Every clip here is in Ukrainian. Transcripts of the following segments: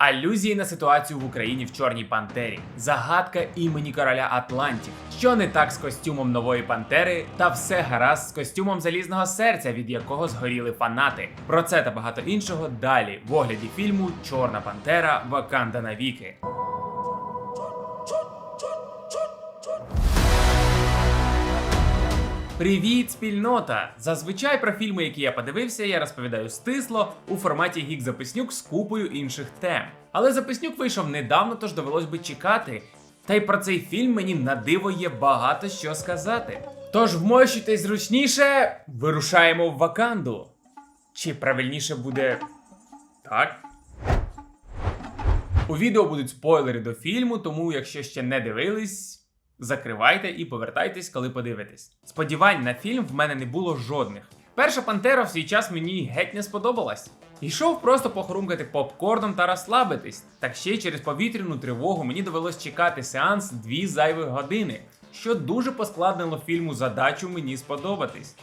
алюзії на ситуацію в Україні в Чорній Пантері, загадка імені короля Атлантів, що не так з костюмом нової пантери, та все гаразд з костюмом залізного серця, від якого згоріли фанати. Про це та багато іншого далі в огляді фільму Чорна Пантера Ваканда навіки. Привіт, спільнота! Зазвичай про фільми, які я подивився, я розповідаю стисло у форматі гік записнюк з купою інших тем. Але записнюк вийшов недавно, тож довелось би чекати. Та й про цей фільм мені на диво є багато що сказати. Тож вмощуйтесь зручніше, вирушаємо в Ваканду. Чи правильніше буде так? У відео будуть спойлери до фільму, тому якщо ще не дивились, закривайте і повертайтесь, коли подивитесь. Сподівань на фільм в мене не було жодних. Перша пантера в свій час мені геть не сподобалась. Йшов просто похрумкати попкорном та розслабитись. Так ще й через повітряну тривогу мені довелось чекати сеанс дві зайвих години, що дуже поскладнило фільму задачу мені сподобатись.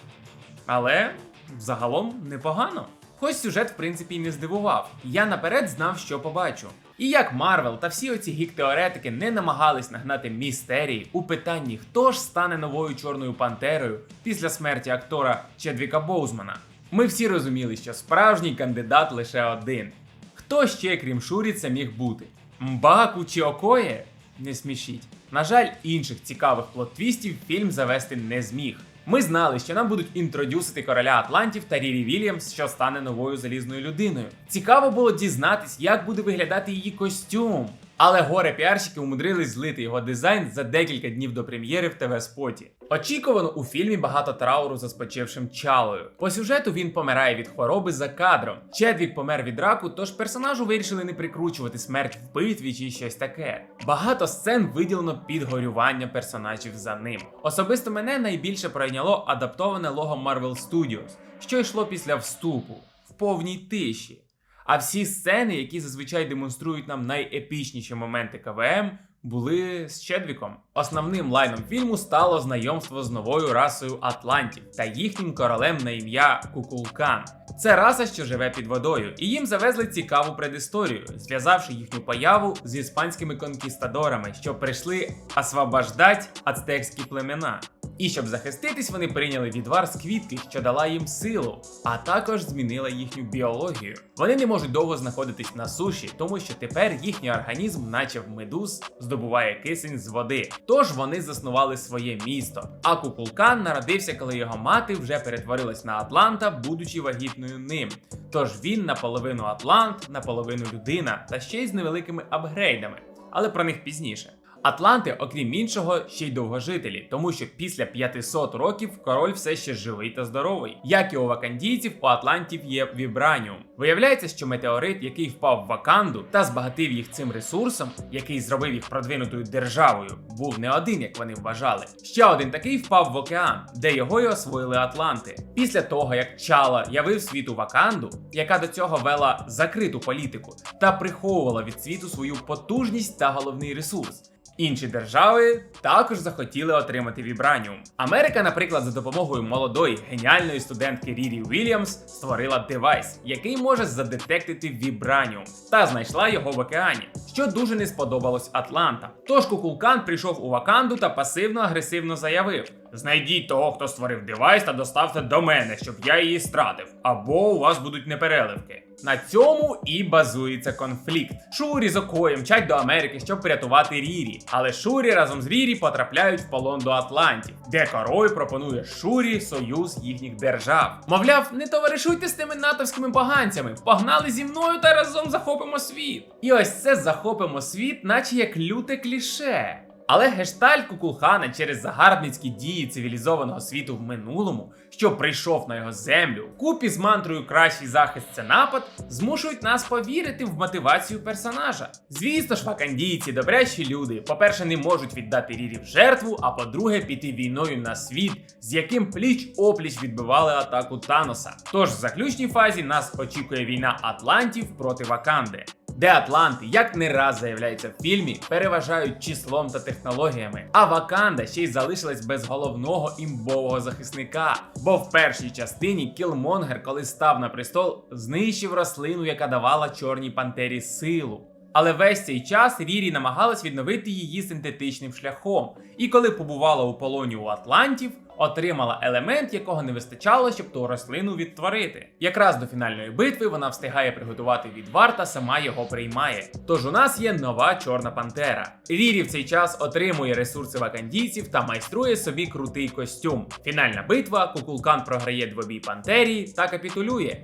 Але загалом непогано. Хоч сюжет, в принципі, не здивував. Я наперед знав, що побачу. І як Марвел та всі оці гік-теоретики не намагались нагнати містерії у питанні, хто ж стане новою чорною пантерою після смерті актора Чедвіка Боузмана, ми всі розуміли, що справжній кандидат лише один. Хто ще, крім Шурі, це міг бути? Мбаку чи Окоє? Не смішіть. На жаль, інших цікавих плот-твістів фільм завести не зміг. Ми знали, що нам будуть інтродюсити короля Атлантів та Рірі Вільямс, що стане новою залізною людиною. Цікаво було дізнатись, як буде виглядати її костюм. Але горе піарщики умудрились злити його дизайн за декілька днів до прем'єри в ТВ-споті. Очікувано у фільмі багато трауру за спочившим чалою. По сюжету він помирає від хвороби за кадром. Чедвік помер від раку, тож персонажу вирішили не прикручувати смерть в битві чи щось таке. Багато сцен виділено під горювання персонажів за ним. Особисто мене найбільше пройняло адаптоване лого Marvel Studios, що йшло після вступу в повній тиші. А всі сцени, які зазвичай демонструють нам найепічніші моменти КВМ, були з Чедвіком. Основним лайном фільму стало знайомство з новою расою Атлантів та їхнім королем на ім'я Кукулкан. Це раса, що живе під водою, і їм завезли цікаву предісторію, зв'язавши їхню появу з іспанськими конкістадорами, що прийшли освобождать ацтекські племена. І щоб захиститись, вони прийняли відвар з квітки, що дала їм силу, а також змінила їхню біологію. Вони не можуть довго знаходитись на суші, тому що тепер їхній організм, наче в медуз, здобуває кисень з води. Тож вони заснували своє місто. А Кукулкан народився, коли його мати вже перетворилась на Атланта, будучи вагітною ним. Тож він наполовину Атлант, наполовину людина, та ще й з невеликими апгрейдами. Але про них пізніше. Атланти, окрім іншого, ще й довгожителі, тому що після 500 років король все ще живий та здоровий. Як і у вакандійців, у атлантів є вібраніум. Виявляється, що метеорит, який впав в Ваканду та збагатив їх цим ресурсом, який зробив їх продвинутою державою, був не один, як вони вважали. Ще один такий впав в океан, де його й освоїли Атланти. Після того, як Чала явив світу Ваканду, яка до цього вела закриту політику та приховувала від світу свою потужність та головний ресурс. Інші держави також захотіли отримати вібраніум. Америка, наприклад, за допомогою молодої геніальної студентки Рірі Вільямс створила девайс, який може задетектити вібраніум, та знайшла його в океані, що дуже не сподобалось Атланта. Тож Кукулкан прийшов у Ваканду та пасивно-агресивно заявив: Знайдіть того, хто створив девайс, та доставте до мене, щоб я її стратив, або у вас будуть непереливки. На цьому і базується конфлікт. Шурі з Окоєм мчать до Америки, щоб порятувати Рірі. Але Шурі разом з Рірі потрапляють в полон до Атлантів, де король пропонує Шурі союз їхніх держав. Мовляв, не товаришуйте з тими натовськими поганцями, погнали зі мною та разом захопимо світ. І ось це захопимо світ, наче як люте кліше. Але гештальт Кукулхана через загарбницькі дії цивілізованого світу в минулому, що прийшов на його землю, купі з мантрою кращий захист це напад, змушують нас повірити в мотивацію персонажа. Звісно ж, вакандійці, добрячі люди, по-перше, не можуть віддати Рірі в жертву, а по-друге, піти війною на світ, з яким пліч опліч відбивали атаку Таноса. Тож в заключній фазі нас очікує війна Атлантів проти Ваканди. Де Атланти, як не раз заявляється в фільмі, переважають числом та технологіями. А Ваканда ще й залишилась без головного імбового захисника. Бо в першій частині Кілмонгер, коли став на престол, знищив рослину, яка давала чорній пантері силу. Але весь цей час Рірі намагалась відновити її синтетичним шляхом, і коли побувала у полоні у Атлантів, отримала елемент, якого не вистачало, щоб ту рослину відтворити. Якраз до фінальної битви вона встигає приготувати відвар та сама його приймає. Тож у нас є нова чорна пантера. Рірі в цей час отримує ресурси вакандійців та майструє собі крутий костюм. Фінальна битва, Кукулкан програє двобій пантері та капітулює.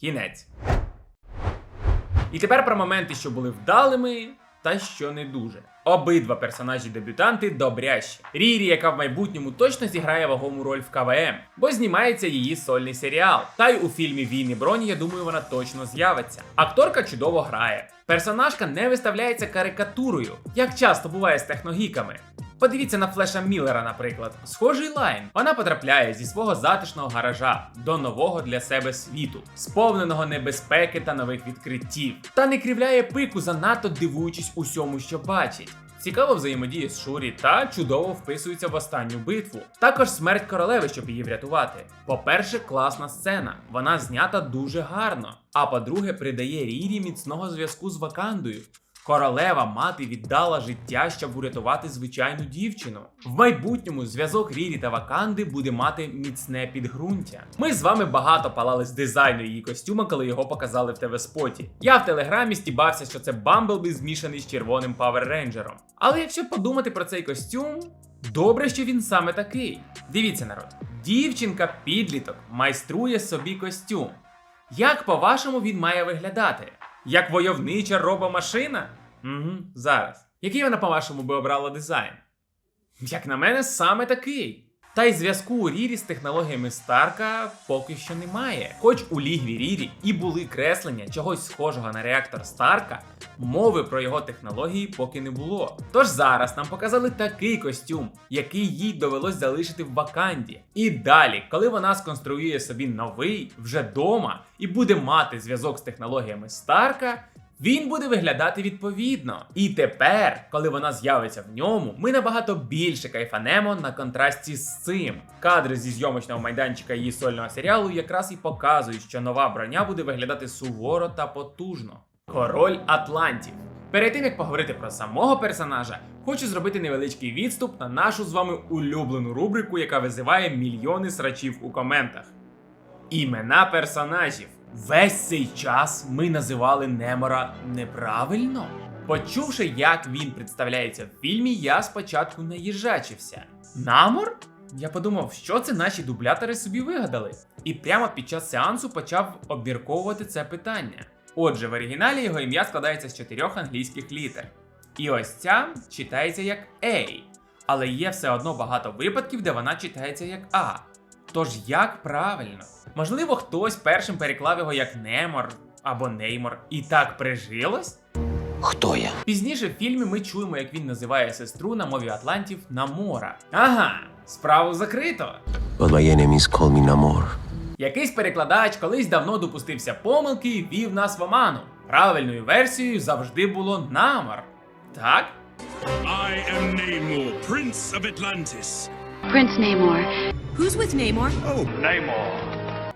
Кінець. І тепер про моменти, що були вдалими, та що не дуже. Обидва персонажі-дебютанти добрящі. Рірі, яка в майбутньому точно зіграє вагому роль в КВМ, бо знімається її сольний серіал. Та й у фільмі Війни броні, я думаю, вона точно з'явиться. Акторка чудово грає. Персонажка не виставляється карикатурою, як часто буває з техногіками. Подивіться на Флеша Міллера, наприклад. Схожий лайн. Вона потрапляє зі свого затишного гаража до нового для себе світу, сповненого небезпеки та нових відкриттів, та не кривляє пику, занадто дивуючись усьому, що бачить. Цікаво взаємодіє з Шурі та чудово вписується в останню битву. Також смерть королеви, щоб її врятувати. По-перше, класна сцена. Вона знята дуже гарно. А по-друге, придає Рірі міцного зв'язку з Вакандою. Королева мати віддала життя, щоб урятувати звичайну дівчину. В майбутньому зв'язок Рірі та Ваканди буде мати міцне підґрунтя. Ми з вами багато палали з дизайну її костюма, коли його показали в ТВ-споті. Я в телеграмі стібався, що це Бамблбі змішаний з червоним Павер Рейнджером. Але якщо подумати про цей костюм, добре, що він саме такий. Дивіться, народ, дівчинка підліток майструє собі костюм. Як по-вашому він має виглядати? Як войовнича робомашина? Угу, зараз. Який вона, по-вашому, би обрала дизайн? Як на мене, саме такий. Та й зв'язку у Рірі з технологіями Старка поки що немає. Хоч у лігві Рірі і були креслення чогось схожого на реактор Старка, мови про його технології поки не було. Тож зараз нам показали такий костюм, який їй довелось залишити в Ваканді. І далі, коли вона сконструює собі новий вже дома і буде мати зв'язок з технологіями Старка. Він буде виглядати відповідно. І тепер, коли вона з'явиться в ньому, ми набагато більше кайфанемо на контрасті з цим. Кадри зі зйомочного майданчика її сольного серіалу якраз і показують, що нова броня буде виглядати суворо та потужно. Король Атлантів. Перед тим як поговорити про самого персонажа, хочу зробити невеличкий відступ на нашу з вами улюблену рубрику, яка визиває мільйони срачів у коментах. Імена персонажів. Весь цей час ми називали Немора неправильно. Почувши, як він представляється в фільмі, я спочатку наїжачився. Намор? Я подумав, що це наші дублятори собі вигадали. І прямо під час сеансу почав обмірковувати це питання. Отже, в оригіналі його ім'я складається з чотирьох англійських літер. І ось ця читається як A, але є все одно багато випадків, де вона читається як А. Тож як правильно? Можливо, хтось першим переклав його як Немор або Неймор, і так прижилось? Хто я? Пізніше в фільмі ми чуємо, як він називає сестру на мові Атлантів Намора. Ага, справу закрито. But my enemies call me Namor. Якийсь перекладач колись давно допустився помилки і ввів нас в оману. Правильною версією завжди було Намор. Так? I am Namor, Prince of Atlantis. Prince Namor. Who's with Namor?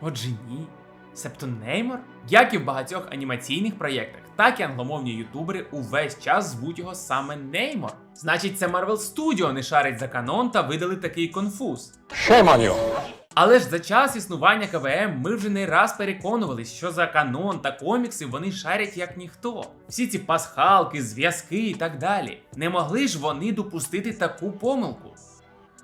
Отже, ні. Себто Неймор? Як і в багатьох анімаційних проєктах, так і англомовні ютубери увесь час звуть його саме Неймор. Значить, це Marvel Studio не шарить за канон та видали такий конфуз. Але ж за час існування КВМ ми вже не раз переконувались, що за канон та комікси вони шарять як ніхто. Всі ці пасхалки, зв'язки і так далі. Не могли ж вони допустити таку помилку?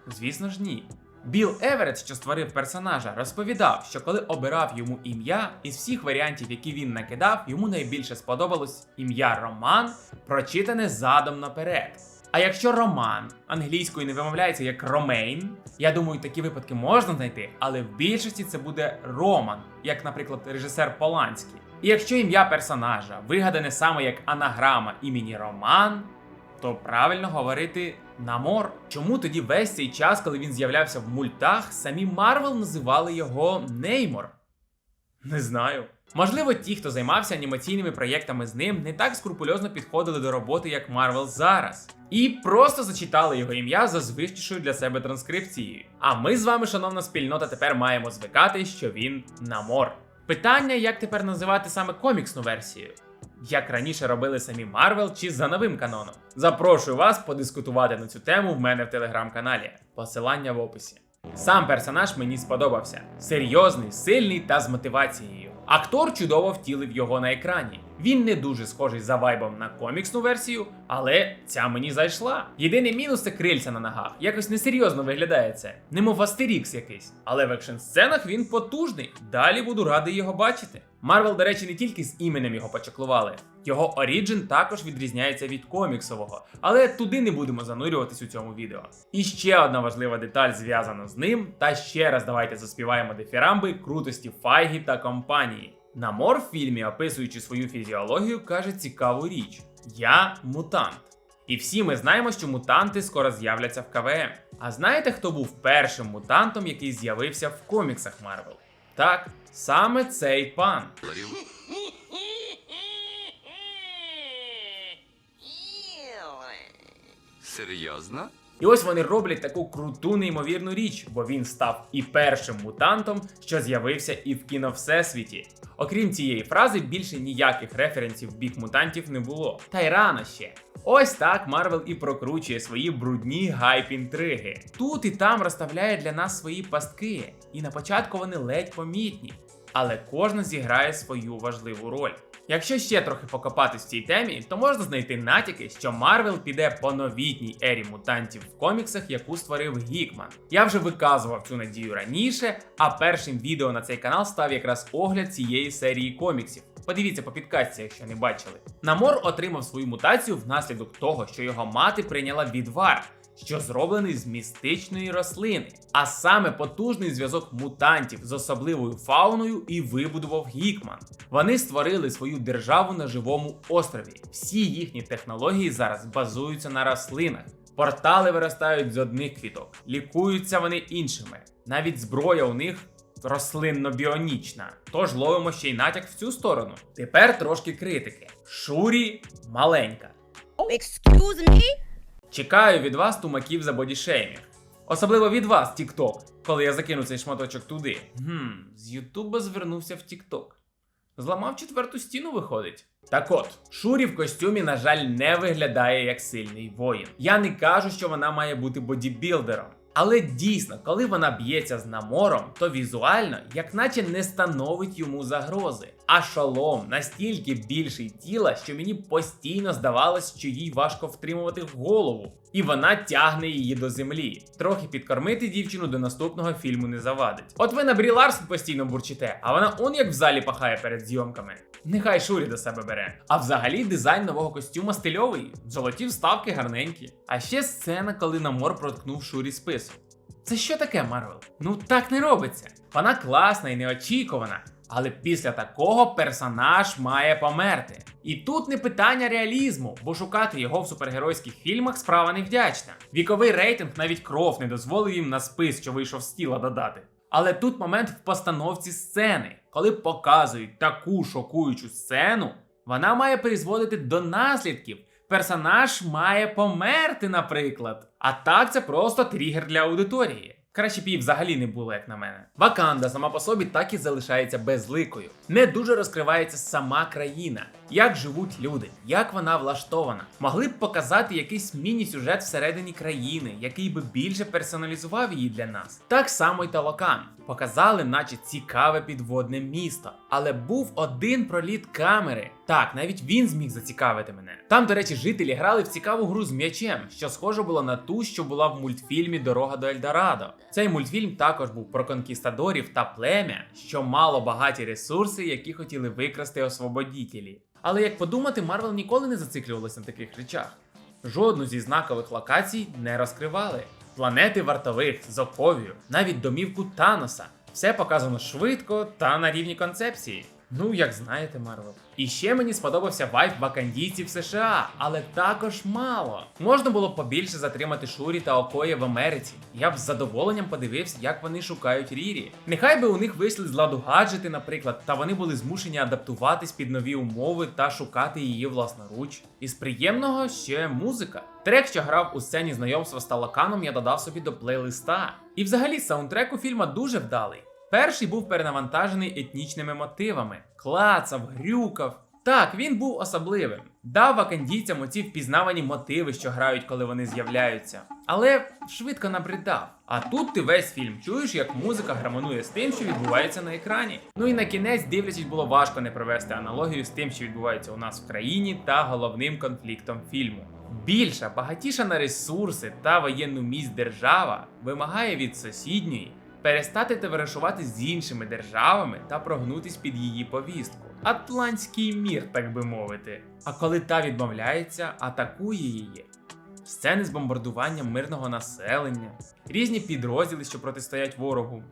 Звісно ж, ні. Біл Еверетт, що створив персонажа, розповідав, що коли обирав йому ім'я, із всіх варіантів, які він накидав, йому найбільше сподобалось ім'я Роман, прочитане задом наперед. А якщо роман англійською не вимовляється як Ромейн, я думаю, такі випадки можна знайти, але в більшості це буде Роман, як, наприклад, режисер Поланський. І якщо ім'я персонажа вигадане саме як анаграма імені Роман, то правильно говорити Намор. Чому тоді весь цей час, коли він з'являвся в мультах, самі Марвел називали його Неймор? Не знаю. Можливо, ті, хто займався анімаційними проєктами з ним, не так скрупульозно підходили до роботи, як Марвел зараз, і просто зачитали його ім'я за звичнішою для себе транскрипцією. А ми з вами, шановна спільнота, тепер маємо звикати, що він Намор. Питання, як тепер називати саме коміксну версію? Як раніше робили самі Марвел чи за новим каноном. Запрошую вас подискутувати на цю тему в мене в телеграм-каналі. Посилання в описі. Сам персонаж мені сподобався. Серйозний, сильний та з мотивацією. Актор чудово втілив його на екрані. Він не дуже схожий за вайбом на коміксну версію, але ця мені зайшла. Єдиний мінус це крильця на ногах. Якось несерйозно виглядає немов Астерікс якийсь. Але в екшн сценах він потужний. Далі буду радий його бачити. Марвел, до речі, не тільки з іменем його почаклували. Його оріджин також відрізняється від коміксового, але туди не будемо занурюватись у цьому відео. І ще одна важлива деталь зв'язана з ним. Та ще раз давайте заспіваємо дифірамби крутості Файгі та компанії. Намор в фільмі, описуючи свою фізіологію, каже цікаву річ: Я мутант. І всі ми знаємо, що мутанти скоро з'являться в КВМ. А знаєте, хто був першим мутантом, який з'явився в коміксах Марвел? Так, саме цей пан. Серйозно? І ось вони роблять таку круту неймовірну річ, бо він став і першим мутантом, що з'явився і в кіно всесвіті. Окрім цієї фрази, більше ніяких референсів в бік мутантів не було. Та й рано ще. Ось так Марвел і прокручує свої брудні гайп-інтриги. Тут і там розставляє для нас свої пастки, і на початку вони ледь помітні. Але кожна зіграє свою важливу роль. Якщо ще трохи покопатись в цій темі, то можна знайти натяки, що Марвел піде по новітній ері мутантів в коміксах, яку створив Гікман. Я вже виказував цю надію раніше, а першим відео на цей канал став якраз огляд цієї серії коміксів. Подивіться по підкасті, якщо не бачили. Намор отримав свою мутацію внаслідок того, що його мати прийняла відвар, що зроблений з містичної рослини, а саме потужний зв'язок мутантів з особливою фауною і вибудував Гікман. Вони створили свою державу на живому острові. Всі їхні технології зараз базуються на рослинах. Портали виростають з одних квіток, лікуються вони іншими. Навіть зброя у них рослинно-біонічна. Тож ловимо ще й натяк в цю сторону. Тепер трошки критики. Шурі маленька. Excuse me? Чекаю від вас тумаків за бодішеймінг. Особливо від вас, TikTok, коли я закину цей шматочок туди. Гм, з Ютуба звернувся в TikTok. Зламав четверту стіну, виходить. Так от, Шурі в костюмі, на жаль, не виглядає як сильний воїн. Я не кажу, що вона має бути бодібілдером. Але дійсно, коли вона б'ється з намором, то візуально, як наче не становить йому загрози. А шолом настільки більший тіла, що мені постійно здавалось, що їй важко втримувати голову, і вона тягне її до землі. Трохи підкормити дівчину до наступного фільму не завадить. От ви на Брі Ларсон постійно бурчите, а вона он як в залі пахає перед зйомками. Нехай Шурі до себе бере. А взагалі дизайн нового костюма стильовий, золоті вставки гарненькі. А ще сцена, коли намор проткнув Шурі спису. Це що таке, Марвел? Ну так не робиться. Вона класна і неочікувана. Але після такого персонаж має померти. І тут не питання реалізму, бо шукати його в супергеройських фільмах справа невдячна. Віковий рейтинг навіть кров не дозволив їм на спис, що вийшов з тіла додати. Але тут момент в постановці сцени, коли показують таку шокуючу сцену, вона має призводити до наслідків. Персонаж має померти, наприклад. А так це просто тригер для аудиторії. Краще б її взагалі не було, як на мене. Ваканда сама по собі так і залишається безликою. Не дуже розкривається сама країна, як живуть люди, як вона влаштована. Могли б показати якийсь міні-сюжет всередині країни, який би більше персоналізував її для нас. Так само й Талокан. Показали, наче цікаве підводне місто. Але був один проліт камери. Так, навіть він зміг зацікавити мене. Там, до речі, жителі грали в цікаву гру з м'ячем, що схоже було на ту, що була в мультфільмі Дорога до Ельдорадо. Цей мультфільм також був про конкістадорів та плем'я, що мало багаті ресурси, які хотіли викрасти освободітелі. Але як подумати, Марвел ніколи не зациклювалася на таких речах. Жодну зі знакових локацій не розкривали. Планети вартових, Зоковію, навіть домівку Таноса. Все показано швидко та на рівні концепції. Ну, як знаєте, Марвел. І ще мені сподобався вайб вакандійців США, але також мало. Можна було б побільше затримати Шурі та Окоя в Америці. Я б з задоволенням подивився, як вони шукають Рірі. Нехай би у них вийшли з ладу гаджети, наприклад, та вони були змушені адаптуватись під нові умови та шукати її власноруч. Із приємного ще музика. Трек, що грав у сцені знайомства з Талаканом, я додав собі до плейлиста. І взагалі саундтрек у фільма дуже вдалий. Перший був перенавантажений етнічними мотивами, клацав, грюкав. Так, він був особливим. Дав вакандійцям оці впізнавані мотиви, що грають, коли вони з'являються. Але швидко набридав. А тут ти весь фільм чуєш, як музика гармонує з тим, що відбувається на екрані. Ну і на кінець, дивлячись, було важко не провести аналогію з тим, що відбувається у нас в країні, та головним конфліктом фільму. Більша, багатіша на ресурси та воєнну міць держава вимагає від сусідньої перестати товаришувати з іншими державами та прогнутись під її повістку. Атлантський мір, так би мовити. А коли та відмовляється, атакує її. Сцени з бомбардуванням мирного населення, різні підрозділи, що протистоять ворогу,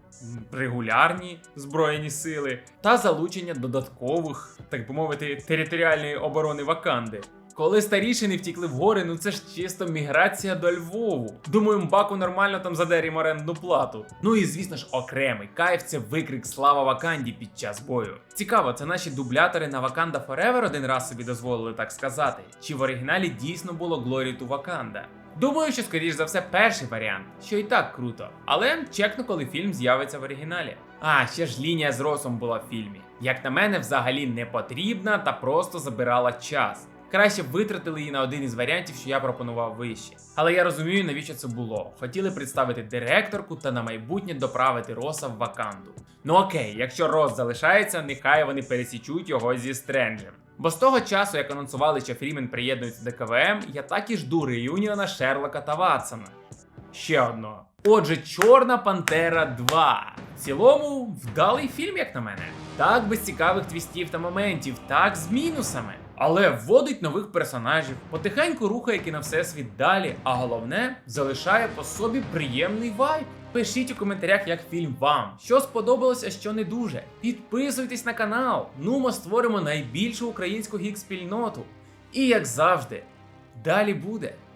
регулярні збройні сили та залучення додаткових, так би мовити, територіальної оборони Ваканди. Коли старішини втікли в гори, ну це ж чисто міграція до Львову. Думаю, Мбаку нормально там задерім орендну плату. Ну і звісно ж, окремий кайф це викрик Слава Ваканді під час бою. Цікаво, це наші дублятори на Wakanda Forever один раз собі дозволили так сказати. Чи в оригіналі дійсно було Glory to Wakanda? Думаю, що скоріш за все перший варіант, що і так круто. Але чекну, коли фільм з'явиться в оригіналі. А, ще ж лінія з Росом була в фільмі. Як на мене, взагалі не потрібна та просто забирала час. Краще б витратили її на один із варіантів, що я пропонував вище. Але я розумію, навіщо це було. Хотіли представити директорку та на майбутнє доправити Роса в Ваканду. Ну окей, якщо Рос залишається, нехай вони пересічуть його зі Стренджем. Бо з того часу, як анонсували, що Фрімен приєднується до КВМ, я так і жду реюніона Шерлока та Ватсона. Ще одного. Отже, Чорна Пантера 2. В цілому, вдалий фільм, як на мене. Так без цікавих твістів та моментів, так з мінусами. Але вводить нових персонажів, потихеньку рухає кіно всесвіт далі, а головне залишає по собі приємний вайб. Пишіть у коментарях, як фільм вам, що сподобалося, що не дуже. Підписуйтесь на канал. Ну ми створимо найбільшу українську гік-спільноту. І як завжди, далі буде.